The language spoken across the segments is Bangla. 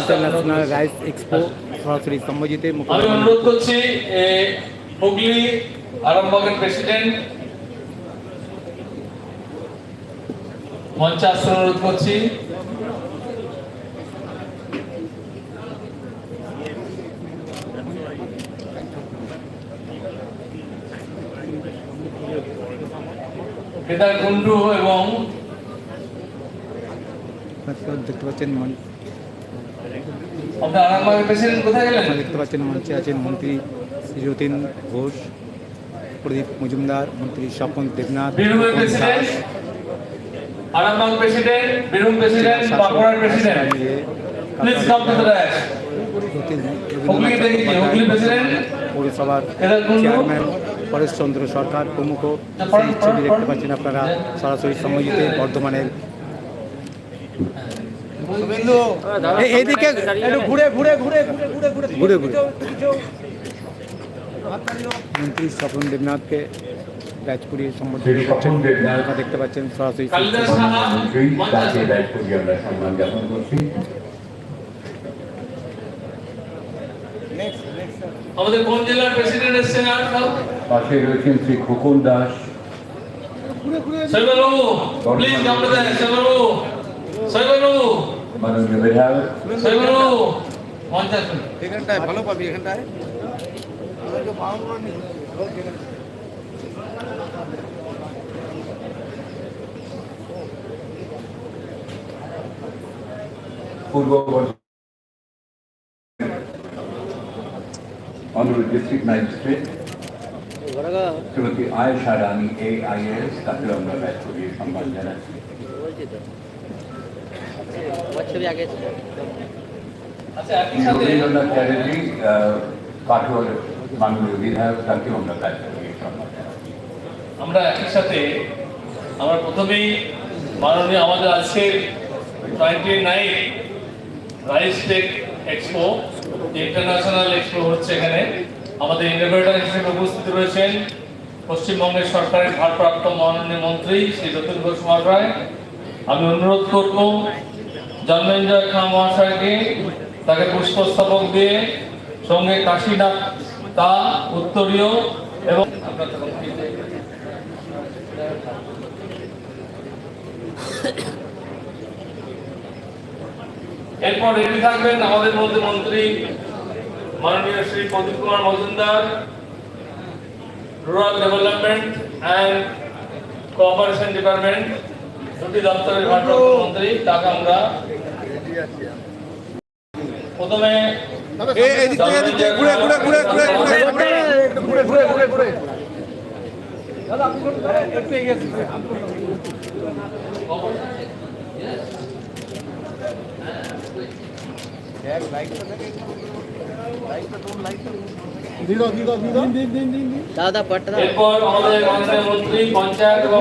ইন্টারন্যাশনাল রাইস এক্সপো সরাসরি সম্মজিতে আমি অনুরোধ করছি হুগলি আরামবাগের প্রেসিডেন্ট মঞ্চে আসতে অনুরোধ করছি। কেদার কুন্ডু এবং দেখতে পাচ্ছেন দেখতে পাচ্ছেন মঞ্চে আছেন মন্ত্রী শ্রী যতীন ঘোষ প্রদীপ মজুমদার মন্ত্রী স্বপন দেবনাথ বীরভূমের তপন আরামবাগ প্রেসিডেন্ট বীরভূম প্রেসিডেন্ট বাঁকুড়ার president please come to the dash Hooghly থেকে কি? হুগলি প্রেসিডেন্ট? পৌরসভার? চেয়ারম্যান পরেশ চন্দ্র সরকার প্রমুখ সেই ছবি দেখতে পাচ্ছেন আপনারা সরাসরি সম্মজিতে বর্ধমানের। এইদিকে ঘুরে ঘুরে ঘুরে ঘুরে ঘুরে ঘুরে। মন্ত্রী স্বপন দেবনাথকে ব্যাচপুরি সম্বোধন আপনারা দেখতে পাচ্ছেন সরাসরি কালিদাস সাহা মন্ত্রী তাকে দায়িত্ব দিয়ে আমরা সম্মান জ্ঞাপন করছি আমাদের কোন জেলার প্রেসিডেন্ট এসেছেন আর পাশে রয়েছেন শ্রী খোকন দাস। সৈবাবু প্লিজ কাম টু সৈবাবু সৈবাবু মাননীয় বিধায়ক সৈবাবু মঞ্চে এখানটায় ভালো পাবি এখানটায়। পূর্ব honourable district magistrate Shrimati Ayesha Rani IAS তাকে আমরা দায়িত্ব দিয়ে সম্মান জানাচ্ছি রবীন্দ্রনাথ চ্যাটার্জি আহ, মাননীয় বিধায়ক তাকেও আমরা দায়িত্ব দিয়ে সম্মান জানাচ্ছি আমরা একই সাথে আমরা প্রথমেই মাননীয় আমাদের আজকের twenty nine rice tech expo international expo হচ্ছে এখানে। আমাদের ইনোভেটর হিসেবে উপস্থিত রয়েছেন পশ্চিমবঙ্গের সরকারের ভারপ্রাপ্ত মাননীয় মন্ত্রী শ্রী যতীন ঘোষ মহাশয়। আমি অনুরোধ করব জন্মেঞ্জয় খাঁ মহাশয়কে, তাকে পুষ্পস্তবক দিয়ে সঙ্গে কাশীনাথ তা উত্তরীয় এবং আপনার এরপর রেডি থাকবেন আমাদের মধ্যে মন্ত্রী মাননীয় Shri Pradip Kumar Majumdar rural development and cooperation department দুটি দপ্তরের ভারপ্রাপ্ত মন্ত্রী তাকে আমরা প্রথমে দাদা পট্টা এরপর আমাদের মাননীয় মন্ত্রী পঞ্চায়েত এবং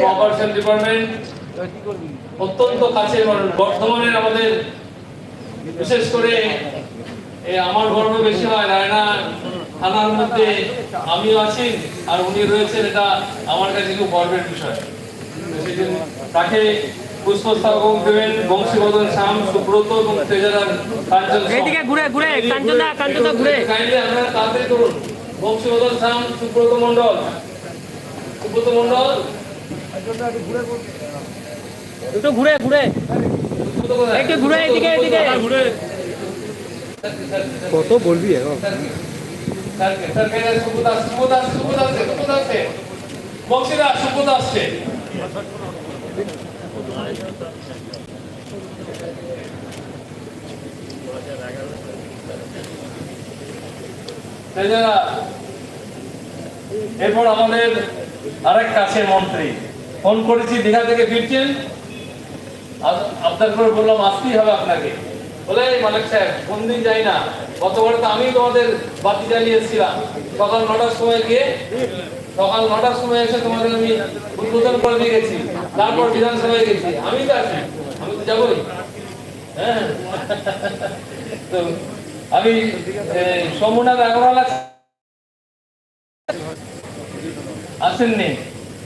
কোঅপারেশন ডিপার্টমেন্ট। অত্যন্ত কাছে বর্ধমানের আমাদের বিশেষ করে এই আমার গর্ব বেশি হয় রায়না থানার মধ্যে আমিও আছি আর উনি রয়েছেন এটা আমার কাছে খুব গর্বের বিষয়। তাকে দেবেন বংশীবদন শ্যাম সুব্রত এবং তেজারার কাঞ্চন সহ। ঘুরে ঘুরে কাঞ্চনদা কাঞ্চনদা ঘুরে। কাইন্ডলি আপনারা তাড়াতাড়ি করুন। বংশীবদন শ্যাম সুব্রত একটু ঘুরে ঘুরে। একটু ঘুরে এদিকে এদিকে কত বলবি এখন? সুব্রত আসছে, এরপর আমাদের আরেক কাছের মন্ত্রী। ফোন করেছি, দীঘা থেকে ফিরছেন। আপনার করে বললাম, আসতেই হবে আপনাকে। বলে, "এই মালিক সাহেব, কোন দিন যাই না? গতবার তো আমি তোমাদের বাতি জ্বালিয়ে এসেছিলাম। সকাল নটার সময় গিয়ে সকাল নটার সময় এসে তোমাদের আমি উদ্বোধন করে দিয়ে গেছি। তারপর বিধানসভায় গেছি। আমি তো আছি। আমি তো যাবোই। হ্যাঁ। আসেননি।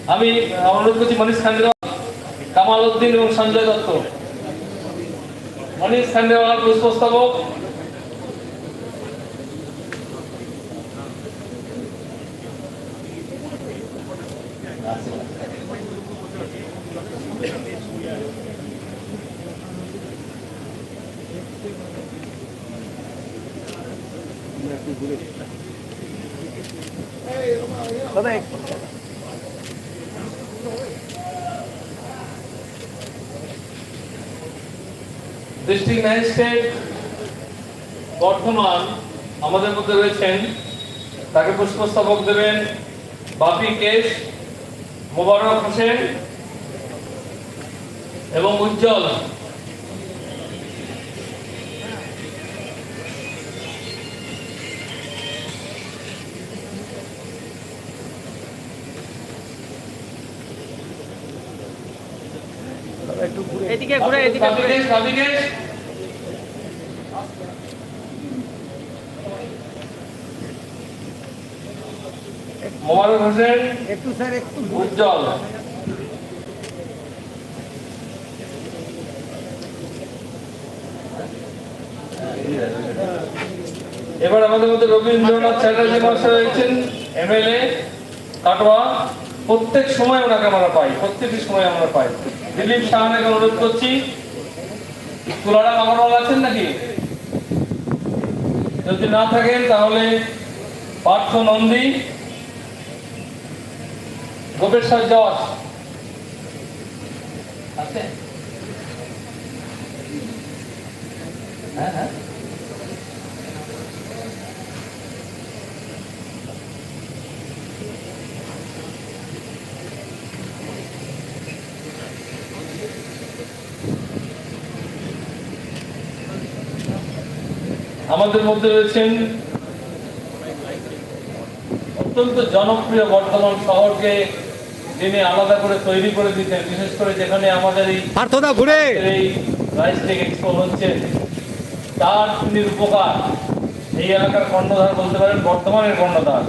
আমি অনুরোধ করছি মনীষ খান্ডেওয়াল, কামাল উদ্দিন এবং সঞ্জয় দত্ত। মনীষ খান্ডেওয়াল পুষ্পস্তবক। বর্তমান আমাদের মধ্যে রয়েছেন। তাকে পুষ্পস্তবক দেবেন বাপি কেশ মোবারক হোসেন এবং উজ্জ্বল। এদিকে ঘুরে এদিকে ঘুরে কেশ বাপি কেশ মোবারক হোসেন একটু স্যার একটু উজ্জ্বল। এবার আমাদের মধ্যে রবীন্দ্রনাথ চ্যাটার্জি মহাশয় রয়েছেন এমএলএ কাটোয়া। প্রত্যেক সময় ওনাকে আমরা পাই প্রত্যেকটি সময় আমরা পাই। দিলীপ সাহানাকে অনুরোধ করছি তুলারাম আগরওয়াল আছেন নাকি? যদি না থাকেন তাহলে পার্থ নন্দী গোপেশ্বর জজ আছে? হ্যাঁ হ্যাঁ। আমাদের মধ্যে রয়েছেন অত্যন্ত জনপ্রিয় বর্ধমান শহরকে যিনি আলাদা করে তৈরি করে দিতেন বিশেষ করে যেখানে আমাদের এই পার্থদা ঘুরে। এই এক্সপো হচ্ছে তার তিনি উপকার। এই এলাকার কর্ণধার বলতে পারেন বর্তমানের কর্ণধার।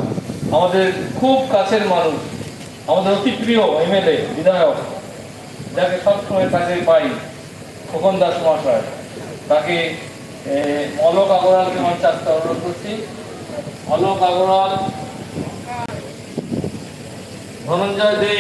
আমাদের খুব কাছের মানুষ আমাদের অতি প্রিয় এমএলএ বিধায়ক যাকে সবসময় তাকে পাই খোকন দাস মহাশয়। তাকে অলোক আগরওয়ালকে মঞ্চে আসতে অনুরোধ করছি। অলোক আগরওয়াল ধনঞ্জয় দে?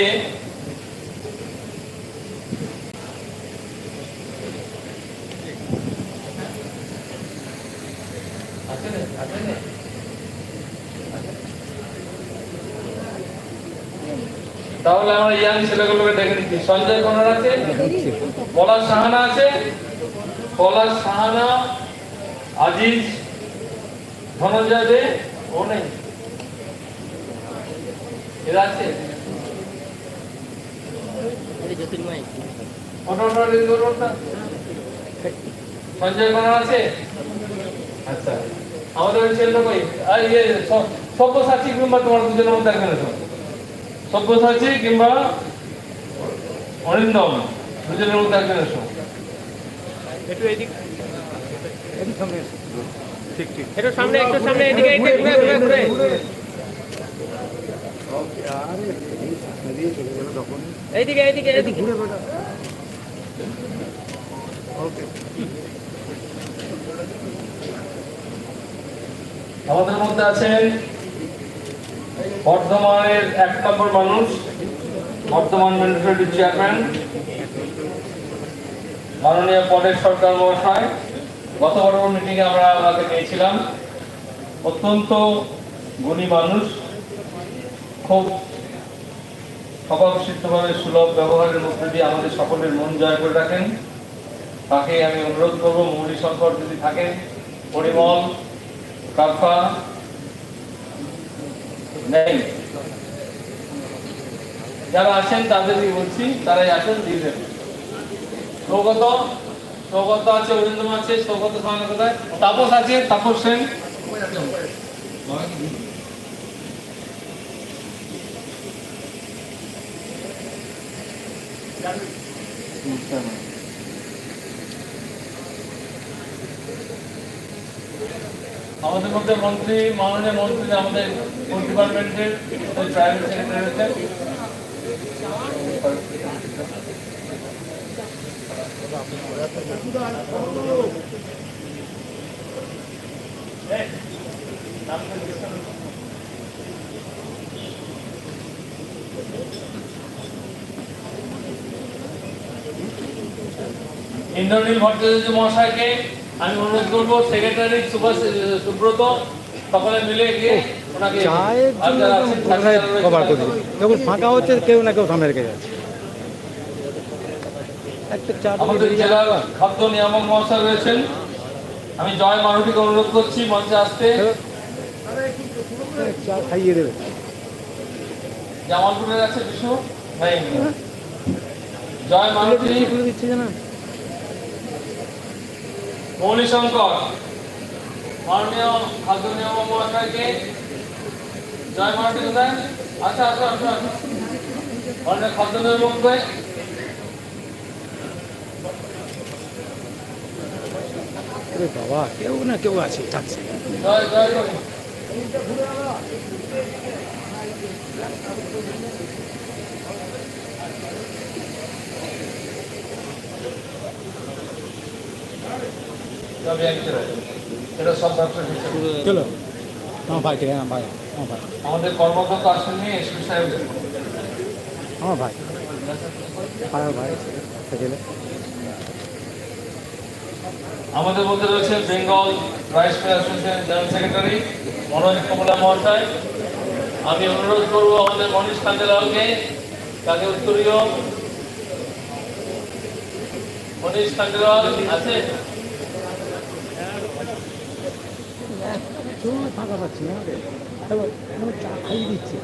তাহলে আমরা ইয়াং ছেলেগুলোকে দেখে নিচ্ছি। সঞ্জয় কোনার আছে? পলাশ সাহানা আছে। পলাশ সাহানা, আজিজ, ধনঞ্জয় দে। ও নেই। এরা আছে? জ্যোতির্ময় সঞ্জয় আছে? আচ্ছা। আমাদের ওই ছেলেটা কই? ইয়ে সব্যসাচী কিংবা তোমার দুজনের মধ্যে একজন সব্যসাচী কিংবা অরিন্দম দুজনের মধ্যে একজন এসো? একটু এদিক। একটু সামনে একটু সামনে এদিকে এদিকে ঘুরে ঘুরে ঘুরে এইদিকে এইদিকে এইদিকে। আমাদের মধ্যে আছেন বর্ধমানের এক নম্বর মানুষ বর্ধমান মিউনিসিপ্যালিটির চেয়ারম্যান মাননীয় পরেশ সরকার মহাশয়। গত বড় মিটিংয়ে আমরা ওনাকে পেয়েছিলাম। অত্যন্ত গুণী মানুষ খুব স্বভাবসিদ্ধভাবে সুলভ ব্যবহারের মধ্যে দিয়ে আমাদের সকলের মন জয় করে রাখেন। তাকে আমি অনুরোধ করব, মৌলী শঙ্কর যদি থাকেন, পরিমল কাফা নেই যারা আছেন তাদেরকে বলছি, তারাই আসেন, দিয়ে দেবেন সৌগত সৌগত আছে, অরিন্দম আছে, সৌগত সামনে কোথায়? তাপস আছে, তাপস সেন। আমাদের মধ্যে মন্ত্রী মাননীয় মন্ত্রী আমাদের ডিপার্টমেন্টের প্রাইভেট সেক্রেটারি আছেন ইন্দ্রনীল ভট্টাচার্য মহাশয়কে আমি অনুরোধ করব সেক্রেটারি সুভাষ সুব্রত সকলে মিলে গিয়ে ওনাকে কভার করে দিই যখন ফাঁকা হচ্ছে কেউ না কেউ সামনে রেখে যাচ্ছে। আমাদের জেলার খাদ্য নিয়ামক মহাশয় রয়েছেন। আমি জয় মারুটিকে অনুরোধ করছি মঞ্চে আসতে। চা খাইয়ে দেবে। জামালপুরের আছে বিশু জয় মারুতি খুলে দিচ্ছে না মৌলি শঙ্কর মাননীয় খাদ্য নিয়ামক মহাশয়কে জয় মারুতি কোথায় আচ্ছা আচ্ছা আচ্ছা মাননীয় খাদ্য কোথায় আরে বাবা কেউ না কেউ আছে যাচ্ছে। জয়। জয় চলো। আমার ভাই আমার ভাই আমার ভাই। আমাদের কর্মকর্তা আসেননি এসপি সাহেব আমার ভাই। পাড়ার ভাই আমাদের মধ্যে রয়েছে Bengal rice association general secretary Manoj Kamala মহাশয়। আমি অনুরোধ করব আমাদের মনীষ কান্দেলালকে তাকে উত্তরীয়। মনীষ কান্দেলাল আছে? চলো ফাঁকা পাচ্ছি না মানে চা খাইয়ে দিচ্ছে।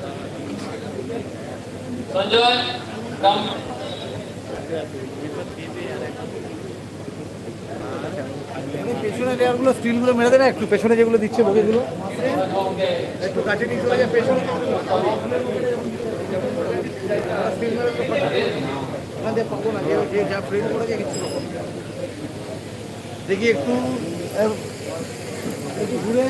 পেছনে লেয়ারগুলো স্টিলগুলো মেরে দেবে একটু পেছনে যেগুলো দিচ্ছে বগিগুলো। একটু কাছে নিয়ে চলে যায় পেছনে। দিয়ে পাবো না যে যে কিছু রকম দেখি একটু একটু ঘুরে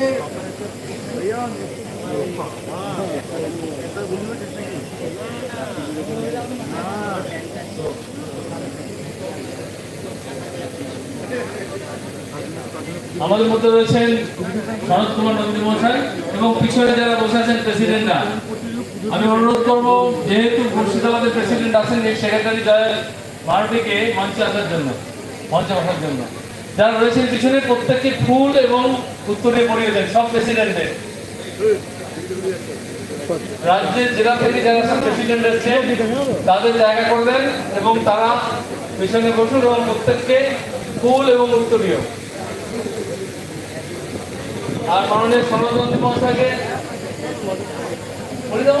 আমাদের মধ্যে রয়েছেন শরৎ কুমার নন্দী মহাশয় এবং পিছনে যারা বসে আছেন প্রেসিডেন্টরা। আমি অনুরোধ করব, যেহেতু মুর্শিদাবাদের প্রেসিডেন্ট আছেন সেক্রেটারি জয় মারুটিকে মঞ্চে আসার জন্য, মঞ্চে বসার জন্য। যারা রয়েছেন পিছনে, প্রত্যেককে ফুল এবং উত্তরে পড়িয়ে দেন, সব প্রেসিডেন্টের রাজ্যের জেলা থেকে যারা সব প্রেসিডেন্ট এসছে, তাদের জায়গা করবেন এবং তারা পিছনে বসুন এবং প্রত্যেককে ফুল এবং উত্তরীয়। আর মাননীয় সনাতন মহাশয়কে বলে দাও।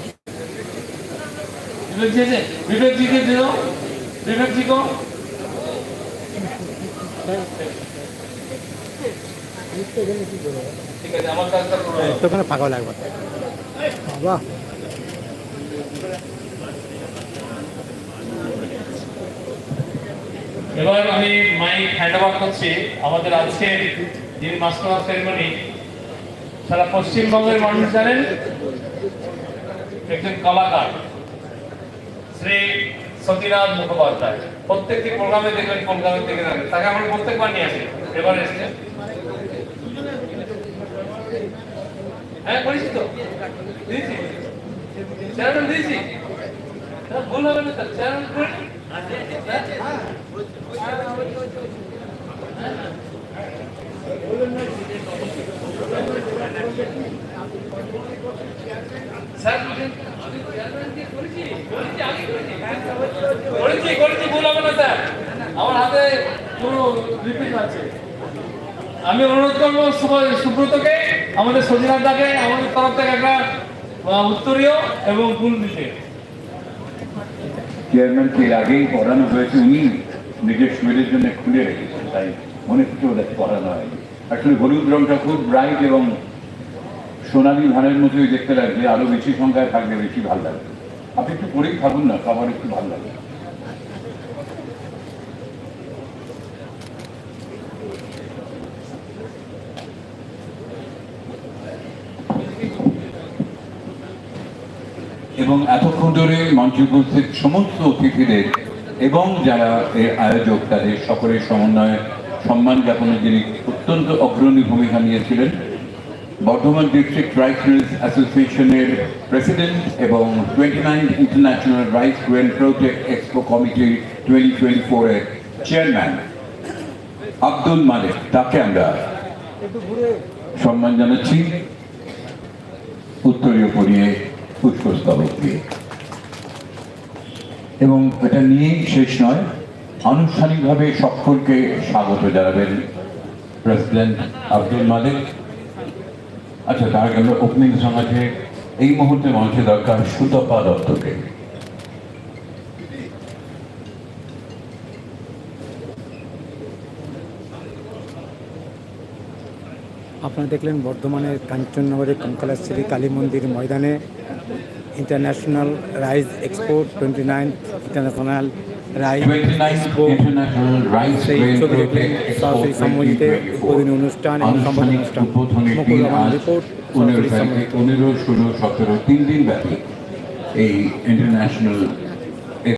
বিবেকজিকে বিবেকজিকে লাগবে। বাবা। এবার আমি মাইক হ্যান্ডওভার করছি। আমাদের আজকের যিনি মাস্টার সেরেমনি সারা পশ্চিমবঙ্গের মানুষ জানেন? একজন কলাকার। শ্রী সতীনাথ মুখোপাধ্যায়। প্রত্যেকটি প্রোগ্রামে দেখবেন প্রোগ্রামে দেখে থাকেন তাকে আমরা প্রত্যেকবার নিয়ে আসি। এবার এসছে। হ্যাঁ করেছি তো। দিয়েছি। চ্যানেল দিয়েছি। হ্যাঁ, ভুল হবে না চ্যানেল করে স্যার করেছি আমি অনুরোধ করব সুব্রতকে, আমাদের সজিনাদাকে আমাদের তরফ থেকে একটা উত্তরীয় এবং ফুল দিতে। চেয়ারম্যানকে আগেই পড়ানো হয়েছে, উনি নিজের শরীরের জন্য খুলে রেখেছেন, তাই মনে কিছু ওদের পড়ানো হয়নি। আসলে হলুদ রংটা খুব ব্রাইট এবং সোনালি ধানের মতোই দেখতে লাগবে, আরও বেশি সংখ্যায় থাকলে বেশি ভালো লাগবে। আপনি একটু পরেই থাকুন না, খাবার একটু ভালো লাগবে এবং এতক্ষণ ধরে মঞ্চে উপস্থিত সমস্ত অতিথিদের এবং যারা এর আয়োজক, তাদের সকলের সমন্বয়ে সম্মান জ্ঞাপনে যিনি অত্যন্ত অগ্রণী ভূমিকা নিয়েছিলেন, বর্ধমান ডিস্ট্রিক্ট রাইস মিলস অ্যাসোসিয়েশনের প্রেসিডেন্ট এবং twenty nine international rice grain project expo committee twenty twenty ফোরের চেয়ারম্যান আব্দুল মালিক। তাকে আমরা সম্মান জানাচ্ছি। উত্তরীয় পরিয়ে পুষ্পস্তবক দিয়ে। এবং এটা নিয়েই শেষ নয়, আনুষ্ঠানিকভাবে সকলকে স্বাগত জানাবেন প্রেসিডেন্ট আব্দুল মালিক। আচ্ছা তার আমরা ওপেনিং সমাজে এই মুহূর্তে মঞ্চে দরকার সুতপা দত্তকে। আপনারা দেখলেন বর্ধমানের কাঞ্চননগরের কঙ্কালাশ্রী কালী মন্দির ময়দানে international rice expo twenty nine international rice 29 expo International Rice সেই Grain ছবি দেখলেন Project Expo সরাসরি সম্মতিতে 2024 উদ্বোধনী অনুষ্ঠান এবং সম্বোধনী অনুষ্ঠান। উদ্বোধনী মুকুল রহমান রিপোর্ট সরাসরি পনেরো ষোলো সতেরো তিন দিন ব্যাপী এই ইন্টারন্যাশনাল